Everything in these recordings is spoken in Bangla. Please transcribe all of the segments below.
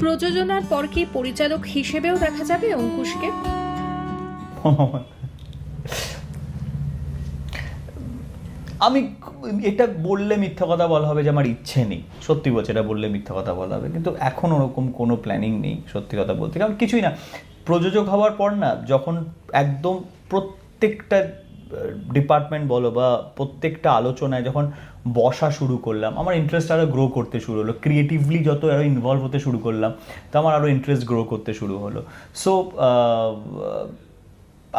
প্রযোজনার পর কি পরিচালক হিসেবেও দেখা যাবে অঙ্কুশকে? আমি এটা বললে মিথ্যা কথা বলা হবে যে আমার ইচ্ছে নেই। সত্যি বলছে, এটা বললে মিথ্যা কথা বলা হবে। কিন্তু এখন ওরকম কোনো প্ল্যানিং নেই, সত্যি কথা বলতে। কারণ কিছুই না। প্রযোজক হওয়ার পর না, যখন একদম প্রত্যেকটা ডিপার্টমেন্ট বলো বা প্রত্যেকটা আলোচনায় যখন বসা শুরু করলাম, আমার ইন্টারেস্ট আরও গ্রো করতে শুরু হলো। ক্রিয়েটিভলি যত আরও ইনভলভ হতে শুরু করলাম, তো আমার আরও ইন্টারেস্ট গ্রো করতে শুরু হলো। সো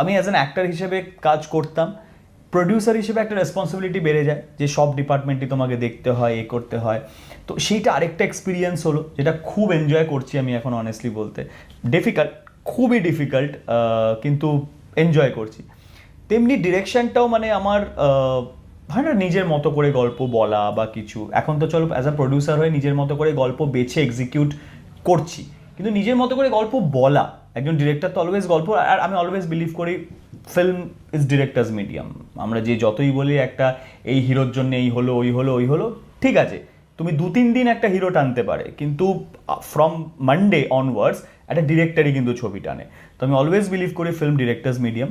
আমি অ্যাজ অ্যান অ্যাক্টর হিসেবে কাজ করতাম। প্রডিউসার হিসেবে একটা রেসপন্সিবিলিটি বেড়ে যায়, যে সব ডিপার্টমেন্টই তোমাকে দেখতে হয়, এ করতে হয়। তো সেইটা আরেকটা এক্সপিরিয়েন্স হলো, যেটা খুব এনজয় করছি আমি এখন অনেস্টলি বলতে। ডিফিকাল্ট খুবই ডিফিকাল্ট কিন্তু এনজয় করছি। তেমনি ডিরেকশনটাও মানে আমার হয় না নিজের মতো করে গল্প বলা বা কিছু। এখন তো চলো অ্যাজ আ প্রডিউসার হয়ে নিজের মতো করে গল্প বেছে এক্সিকিউট করছি। কিন্তু নিজের মতো করে গল্প বলা, একজন ডিরেক্টর তো অলওয়েজ গল্প, আর আমি অলওয়েজ বিলিভ করি ফিল্ম ইজ ডিরেক্টার্স মিডিয়াম আমরা যে যতই বলি একটা, এই হিরোর জন্য এই হলো, ওই হলো ওই হলো, ঠিক আছে। তুমি দু তিন দিন একটা হিরো টানতে পারে, কিন্তু ফ্রম মানডে অনওয়ার্ডস একটা ডিরেক্টরই কিন্তু ছবি টানে। তো আমি অলওয়েজ বিলিভ করি ফিল্ম ডিরেক্টার্স মিডিয়াম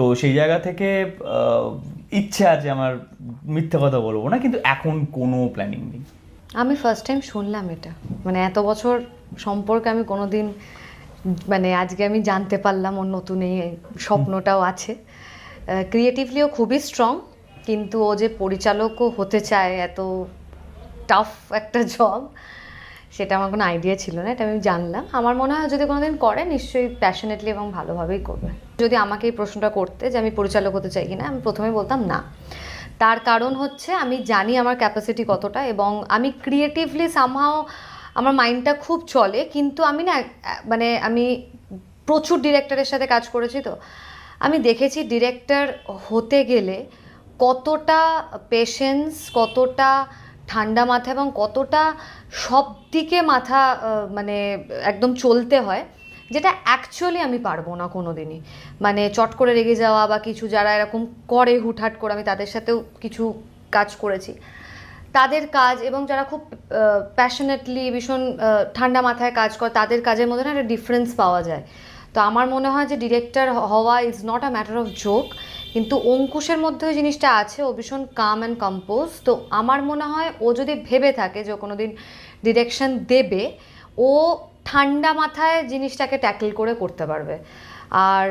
তো সেই জায়গা থেকে ইচ্ছে আছে আমার মিথ্যে কথা বলব না, কিন্তু এখন কোনো প্ল্যানিং নেই। আমি ফার্স্ট টাইম শুনলাম এটা। মানে এত বছর সম্পর্কে আমি কোনোদিন মানে আজকে আমি জানতে পারলাম ওর নতুন এই স্বপ্নটাও আছে। ক্রিয়েটিভলিও খুবই স্ট্রং কিন্তু ও যে পরিচালকও হতে চায়, এত টাফ একটা জব সেটা আমার কোনো আইডিয়া ছিল না, এটা আমি জানলাম। আমার মনে হয় যদি কোনোদিন করে, নিশ্চয়ই প্যাশনেটলি এবং ভালোভাবেই করবে। যদি আমাকে এই প্রশ্নটা করতে যে আমি পরিচালক হতে চাই কিনা, আমি প্রথমে বলতাম না। তার কারণ হচ্ছে, আমি জানি আমার ক্যাপাসিটি কতটা এবং আমি ক্রিয়েটিভলি সামহাও আমার মাইন্ডটা খুব চলে, কিন্তু আমি না মানে আমি প্রচুর ডিরেক্টরের সাথে কাজ করেছি তো। আমি দেখেছি ডিরেক্টর হতে গেলে কতটা পেশেন্স কতটা ঠান্ডা মাথা এবং কতটা সব দিকে মাথা মানে একদম চলতে হয়, যেটা অ্যাকচুয়ালি আমি পারব না কোনো দিনই মানে চট করে রেগে যাওয়া বা কিছু যারা এরকম করে হুটহাট করে, আমি তাদের সাথেও কিছু কাজ করেছি। তাদের কাজ এবং যারা খুব প্যাশনেটলি ভীষণ ঠান্ডা মাথায় কাজ করে, তাদের কাজের মধ্যে না একটা ডিফারেন্স পাওয়া যায়। তো আমার মনে হয় যে ডিরেক্টর হওয়া is not a matter of joke কিন্তু অঙ্কুশের মধ্যে ওই জিনিসটা আছে, ও ভীষণ কাম অ্যান্ড কম্পোজ তো আমার মনে হয় ও যদি ভেবে থাকে যে কোনো দিন ডিরেকশন দেবে, ও ঠান্ডা মাথায় জিনিসটাকে ট্যাকেল করে করতে পারবে। আর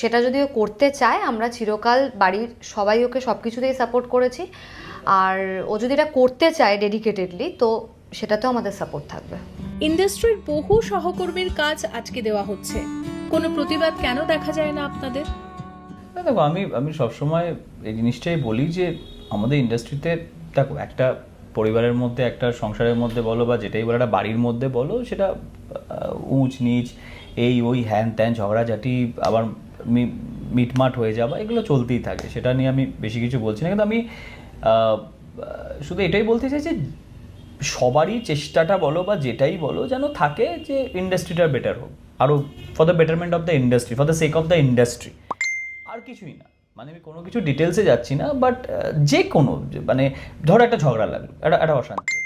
সেটা যদি ও করতে চায়, আমরা চিরকাল বাড়ির সবাই ওকে সব কিছুতেই সাপোর্ট করেছি। আর ও যদি এটা করতে চায় ডেডিকেটেডলি তো সেটাতেও আমাদের সাপোর্ট থাকবে। ইন্ডাস্ট্রির বহু সহকর্মীর কাজ আজকে দেওয়া হচ্ছে। কোনো প্রতিবাদ কেন দেখা যায় না আপনাদের? দেখো, আমি আমি সবসময় এই জিনিসটাই বলি যে আমাদের ইন্ডাস্ট্রিতে দেখো, একটা পরিবারের মধ্যে, একটা সংসারের মধ্যে বলো বা যেটাই বলো, একটা বাড়ির মধ্যে বলো, সেটা উঁচ নিচ এই ওই হ্যান ত্যান ঝগড়াঝাটি, আবার মিটমাট হয়ে যাওয়া, এগুলো চলতেই থাকে। সেটা নিয়ে আমি বেশি কিছু বলছি না, কিন্তু আমি শুধু এটাই বলতে চাই যে সবারই চেষ্টাটা বলো বা যেটাই বলো, যেন থাকে যে ইন্ডাস্ট্রিটা বেটার হোক। আরও for the betterment of the industry for the sake of the industry কিছুই না মানে আমি কোনো কিছু ডিটেলসে যাচ্ছি না বাট যে কোনো মানে ধরো একটা ঝগড়া লাগল, একটা একটা অশান্তি।